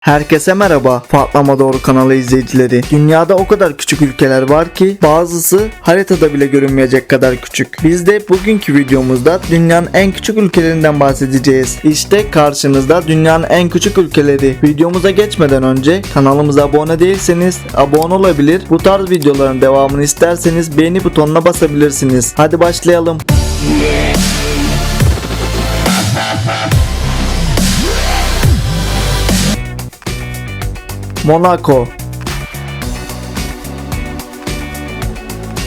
Herkese merhaba Patlama Doğru kanalı izleyicileri. Dünyada o kadar küçük ülkeler var ki bazısı haritada bile görünmeyecek kadar küçük. Biz de bugünkü videomuzda dünyanın en küçük ülkelerinden bahsedeceğiz. İşte karşınızda dünyanın en küçük ülkeleri. Videomuza geçmeden önce kanalımıza abone değilseniz abone olabilir. Bu tarz videoların devamını isterseniz beğeni butonuna basabilirsiniz. Hadi başlayalım. Monaco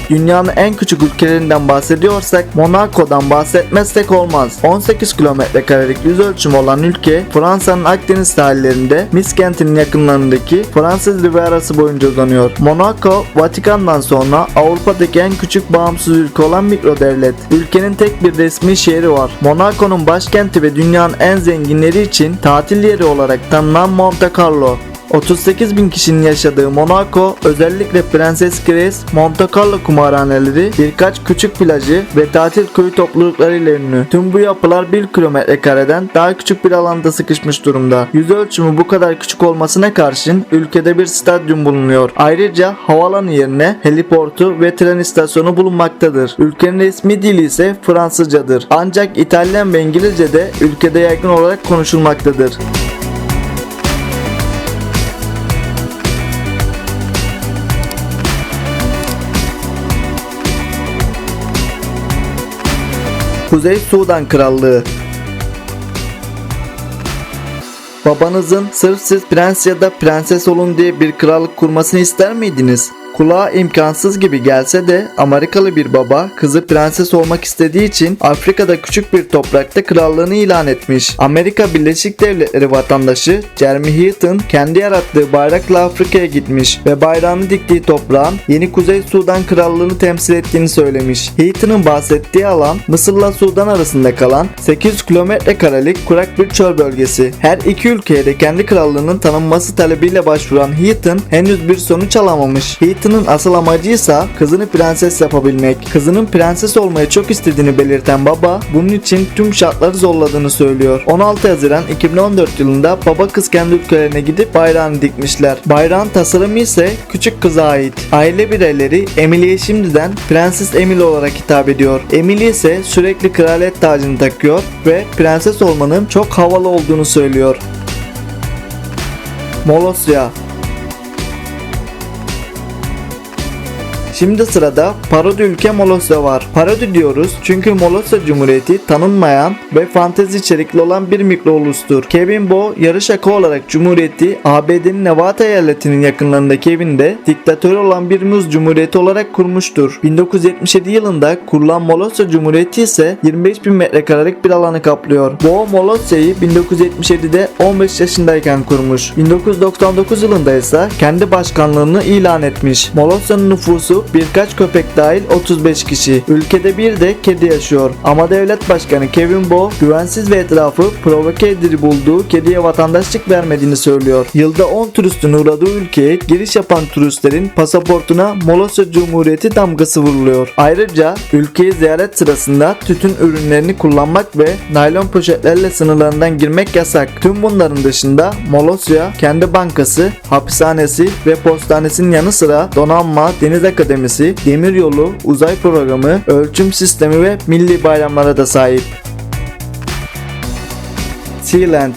Dünyanın en küçük ülkelerinden bahsediyorsak Monaco'dan bahsetmezsek olmaz. 18 kilometre karelik yüz ölçümü olan ülke Fransa'nın Akdeniz sahillerinde Mis kentinin yakınlarındaki Fransız Rivierası boyunca uzanıyor. Monaco, Vatikan'dan sonra Avrupa'daki en küçük bağımsız ülke olan mikro devlet. Ülkenin tek bir resmi şehri var. Monaco'nun başkenti ve dünyanın en zenginleri için tatil yeri olarak tanınan Monte Carlo. 38 bin kişinin yaşadığı Monaco özellikle Prenses Grace, Monte Carlo kumarhaneleri, birkaç küçük plajı ve tatil köyü topluluklarıyla ünlü. Tüm bu yapılar 1 kilometre kareden daha küçük bir alanda sıkışmış durumda. Yüz ölçümü bu kadar küçük olmasına karşın ülkede bir stadyum bulunuyor. Ayrıca havalanı yerine heliportu ve tren istasyonu bulunmaktadır. Ülkenin resmi dili ise Fransızcadır. Ancak İtalyan ve İngilizce de ülkede yaygın olarak konuşulmaktadır. Kuzey Sudan Krallığı Babanızın sırf siz prens ya da prenses olun diye bir krallık kurmasını ister miydiniz? Kulağa imkansız gibi gelse de Amerikalı bir baba kızı prenses olmak istediği için Afrika'da küçük bir toprakta krallığını ilan etmiş. Amerika Birleşik Devletleri vatandaşı Jeremy Heaton kendi yarattığı bayrakla Afrika'ya gitmiş ve bayrağını diktiği toprağın yeni Kuzey Sudan krallığını temsil ettiğini söylemiş. Heaton'ın bahsettiği alan Mısır'la Sudan arasında kalan 800 kilometre karelik kurak bir çöl bölgesi. Her iki ülkeye de kendi krallığının tanınması talebiyle başvuran Heaton henüz bir sonuç alamamış. Heaton'ın asıl amacıysa kızını prenses yapabilmek. Kızının prenses olmayı çok istediğini belirten baba bunun için tüm şartları zorladığını söylüyor. 16 Haziran 2014 yılında baba kız kendi ülkelerine gidip bayrağını dikmişler. Bayrağın tasarımı ise küçük kıza ait. Aile bireyleri Emily'ye şimdiden Prenses Emily olarak hitap ediyor. Emily ise sürekli kraliyet tacını takıyor ve prenses olmanın çok havalı olduğunu söylüyor. Molosya Şimdi sırada parodi ülke Molosya var. Parodi diyoruz çünkü Molosya Cumhuriyeti tanınmayan ve fantezi içerikli olan bir mikro ulustur. Kevin Bo yarı şaka olarak Cumhuriyeti ABD'nin Nevada eyaletinin yakınlarındaki evinde diktatör olan bir muz cumhuriyeti olarak kurmuştur. 1977 yılında kurulan Molosya Cumhuriyeti ise 25 bin metrekarelik bir alanı kaplıyor. Bo Molosya'yı 1977'de 15 yaşındayken kurmuş. 1999 yılında ise kendi başkanlığını ilan etmiş. Molosya'nın nüfusu birkaç köpek dahil 35 kişi. Ülkede bir de kedi yaşıyor. Ama devlet başkanı Kevin Bo güvensiz ve etrafı provoke edici bulduğu kediye vatandaşlık vermediğini söylüyor. Yılda 10 turistin uğradığı ülkeye giriş yapan turistlerin pasaportuna Molosya Cumhuriyeti damgası vuruluyor. Ayrıca ülkeyi ziyaret sırasında tütün ürünlerini kullanmak ve naylon poşetlerle sınırlarından girmek yasak. Tüm bunların dışında Molosya kendi bankası, hapishanesi ve postanesinin yanı sıra donanma, deniz akademisi, demiryolu, uzay programı, ölçüm sistemi ve milli bayramlara da sahip. Sealand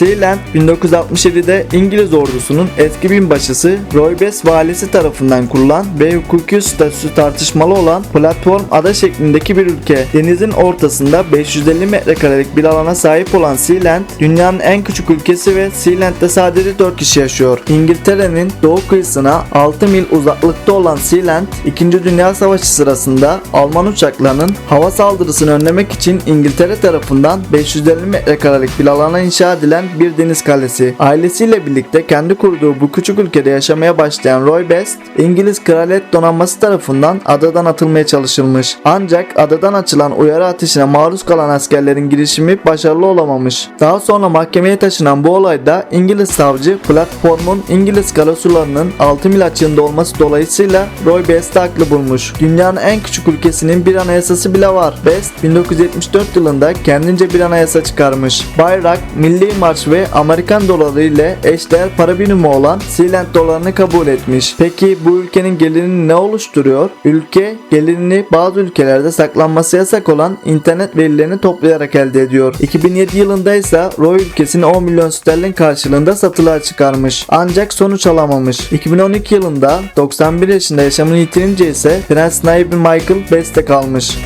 Sealand 1967'de İngiliz ordusunun eski binbaşısı Roy Bess valisi tarafından kurulan ve hukuki statüsü tartışmalı olan platform ada şeklindeki bir ülke. Denizin ortasında 550 metrekarelik bir alana sahip olan Sealand, dünyanın en küçük ülkesi ve Sealand'de sadece 4 kişi yaşıyor. İngiltere'nin doğu kıyısına 6 mil uzaklıkta olan Sealand, 2. Dünya Savaşı sırasında Alman uçaklarının hava saldırısını önlemek için İngiltere tarafından 550 metrekarelik bir alana inşa edilen bir deniz kalesi. Ailesiyle birlikte kendi kurduğu bu küçük ülkede yaşamaya başlayan Roy Best, İngiliz Kraliyet Donanması tarafından adadan atılmaya çalışılmış. Ancak adadan açılan uyarı ateşine maruz kalan askerlerin girişimi başarılı olamamış. Daha sonra mahkemeye taşınan bu olayda İngiliz savcı platformun İngiliz karasularının 6 mil açığında olması dolayısıyla Roy Best'i haklı bulmuş. Dünyanın en küçük ülkesinin bir anayasası bile var. Best 1974 yılında kendince bir anayasa çıkarmış. Bayrak, milli marş ve Amerikan doları ile eşdeğer para birimi olan Sealand dolarını kabul etmiş. Peki bu ülkenin gelirini ne oluşturuyor? Ülke gelirini bazı ülkelerde saklanması yasak olan internet verilerini toplayarak elde ediyor. 2007 yılında ise Roy ülkesini 10 milyon sterlin karşılığında satılığa çıkarmış. Ancak sonuç alamamış. 2012 yılında 91 yaşında yaşamını yitirince ise Prens Naibi Michael Best'e kalmış.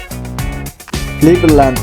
Liberland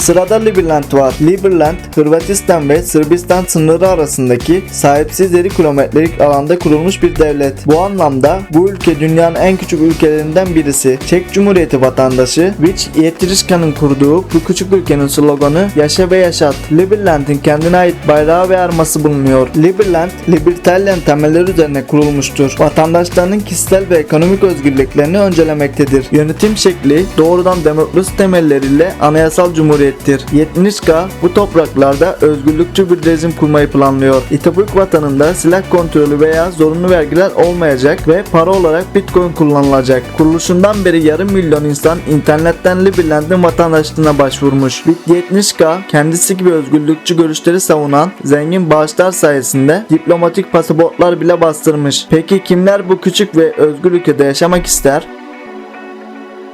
Sırada Liberland var. Liberland, Hırvatistan ve Sırbistan sınırı arasındaki sahipsiz 7 kilometrelik alanda kurulmuş bir devlet. Bu anlamda bu ülke dünyanın en küçük ülkelerinden birisi. Çek Cumhuriyeti vatandaşı Vic Yetrişka'nın kurduğu bu küçük ülkenin sloganı Yaşa ve Yaşat. Liberland'in kendine ait bayrağı ve arması bulunuyor. Liberland, libertarian temeller üzerine kurulmuştur. Vatandaşlarının kişisel ve ekonomik özgürlüklerini öncelemektedir. Yönetim şekli doğrudan demokrasi temelleriyle anayasal cumhuriyettir. Yetnişka bu topraklarda özgürlükçü bir rejim kurmayı planlıyor. İtabuk vatanında silah kontrolü veya zorunlu vergiler olmayacak ve para olarak bitcoin kullanılacak. Kuruluşundan beri yarım milyon insan internetten Liberland'in vatandaşlığına başvurmuş. Yetnişka kendisi gibi özgürlükçü görüşleri savunan zengin bağışlar sayesinde diplomatik pasaportlar bile bastırmış. Peki kimler bu küçük ve özgür ülkede yaşamak ister?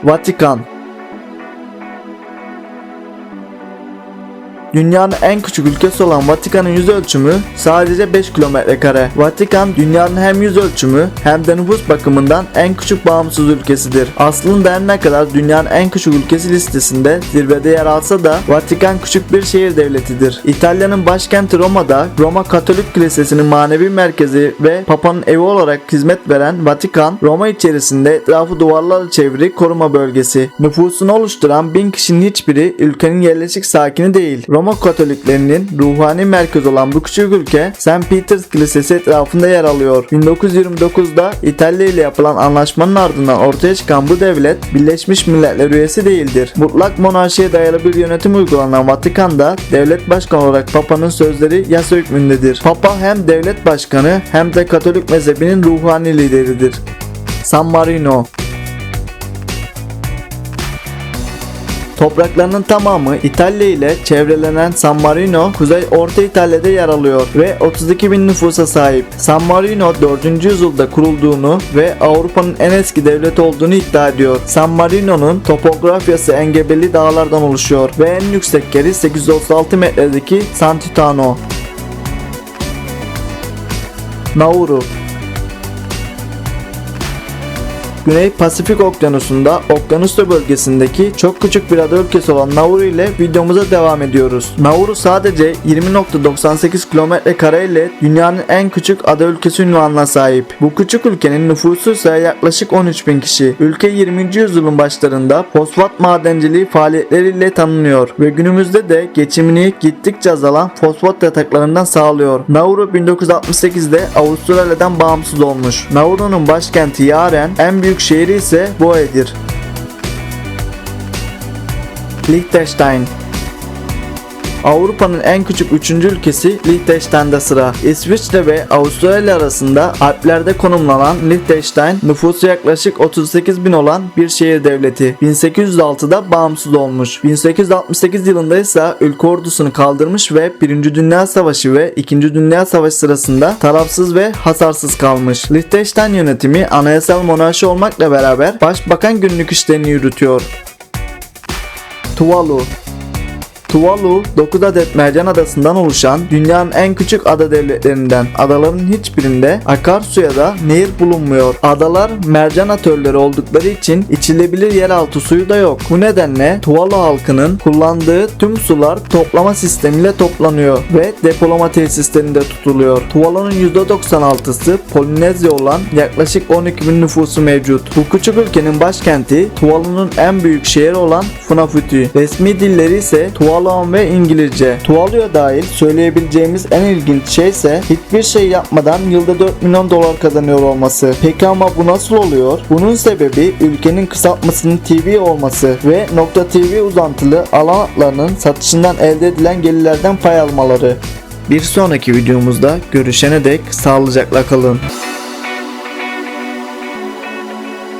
Vatikan Dünyanın en küçük ülkesi olan Vatikan'ın yüz ölçümü sadece 5 kilometre kare. Vatikan dünyanın hem yüz ölçümü hem de nüfus bakımından en küçük bağımsız ülkesidir. Aslında her ne kadar dünyanın en küçük ülkesi listesinde zirvede yer alsa da Vatikan küçük bir şehir devletidir. İtalya'nın başkenti Roma'da Roma Katolik Kilisesi'nin manevi merkezi ve Papa'nın evi olarak hizmet veren Vatikan, Roma içerisinde etrafı duvarlarla çevrili koruma bölgesi. Nüfusunu oluşturan bin kişinin hiçbiri ülkenin yerleşik sakini değil. Roma Katoliklerinin ruhani merkez olan bu küçük ülke St. Peter's Kilisesi etrafında yer alıyor. 1929'da İtalya ile yapılan anlaşmanın ardından ortaya çıkan bu devlet Birleşmiş Milletler üyesi değildir. Mutlak monarşiye dayalı bir yönetim uygulanan Vatikan'da devlet başkanı olarak Papa'nın sözleri yasa hükmündedir. Papa hem devlet başkanı hem de Katolik mezhebinin ruhani lideridir. San Marino Topraklarının tamamı İtalya ile çevrelenen San Marino, Kuzey Orta İtalya'da yer alıyor ve 32 bin nüfusa sahip. San Marino 4. yüzyılda kurulduğunu ve Avrupa'nın en eski devleti olduğunu iddia ediyor. San Marino'nun topografyası engebeli dağlardan oluşuyor ve en yüksek yeri 836 metredeki Sant'Itano. Nauru Güney Pasifik Okyanusu'nda Okyanusta bölgesindeki çok küçük bir ada ülkesi olan Nauru ile videomuza devam ediyoruz. Nauru sadece 20.98 kilometre kare ile dünyanın en küçük ada ülkesi ünvanına sahip. Bu küçük ülkenin nüfusu ise yaklaşık 13 bin kişi. Ülke 20. yüzyılın başlarında fosfat madenciliği faaliyetleriyle tanınıyor ve günümüzde de geçimini gittikçe azalan fosfat yataklarından sağlıyor. Nauru 1968'de Avustralya'dan bağımsız olmuş. Nauru'nun başkenti Yaren, en büyük şehri ise Boe'dir. Liechtenstein Avrupa'nın en küçük üçüncü ülkesi Liechtenstein'da sıra. İsviçre ve Avustralya arasında Alplerde konumlanan Liechtenstein nüfusu yaklaşık 38 bin olan bir şehir devleti. 1806'da bağımsız olmuş. 1868 yılında ise ülke ordusunu kaldırmış ve 1. Dünya Savaşı ve 2. Dünya Savaşı sırasında tarafsız ve hasarsız kalmış. Liechtenstein yönetimi anayasal monarşi olmakla beraber başbakan günlük işlerini yürütüyor. Tuvalu Tuvalu 9 adet mercan adasından oluşan dünyanın en küçük ada devletlerinden. Adaların hiçbirinde akarsu ya da nehir bulunmuyor. Adalar mercan atölleri oldukları için içilebilir yeraltı suyu da yok. Bu nedenle Tuvalu halkının kullandığı tüm sular toplama sistemiyle toplanıyor ve depolama tesislerinde tutuluyor. Tuvalu'nun %96'sı Polinezya olan yaklaşık 12 bin nüfusu mevcut. Bu küçük ülkenin başkenti Tuvalu'nun en büyük şehri olan Funafuti. Resmi dilleri ise Tuvalu Tuvaluan ve İngilizce. Tuvaluya dahil söyleyebileceğimiz en ilginç şey ise hiçbir şey yapmadan yılda 4 milyon dolar kazanıyor olması. Peki ama bu nasıl oluyor? Bunun sebebi ülkenin kısaltmasının TV olması ve .tv uzantılı alan hatlarının satışından elde edilen gelirlerden pay almaları. Bir sonraki videomuzda görüşene dek sağlıcakla kalın.